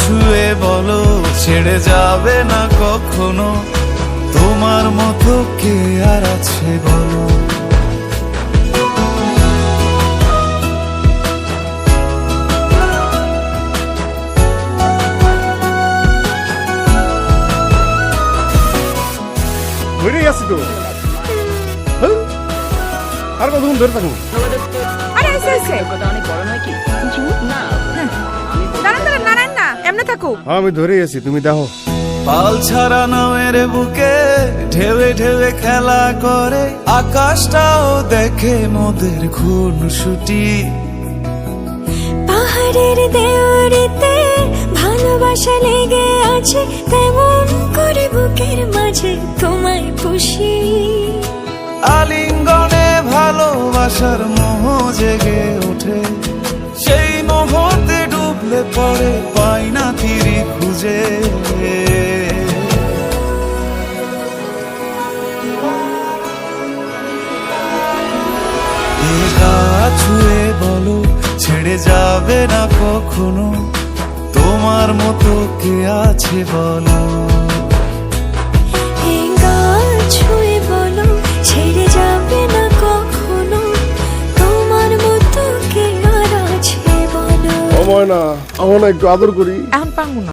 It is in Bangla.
ছুঁয়ে বলো ছেড়ে যাবে না কখনো? তোমার মতো কে আর আছে বলো? ধরেই আছি তো। হ্যাঁ? আর কতক্ষণ ধরে থাকুন আরে এসে এসে কথা অনেক বড় নয় কি? না। হ্যাঁ আমি ধরেই আছি তুমি দেখো। পাল ছাড়া নামের বুকে ঢেউে ঢেউে খেলা করে আকাশটাও দেখে মোদের খুন ছুটি পাহাড়ের দেওয়ারিতে ভালোবাসা লেগে আছে তেমন করে বুকের মাঝে তোমায় পুষি। ডুবলে পড়ে পাই না তিরি খুঁজে। ছুঁয়ে বলো, ছেড়ে যাবে না কখনো? তোমার মতো কে আছে বলো? সময় না। আমার একটু আদর করি। এখন পাঙ্গু না।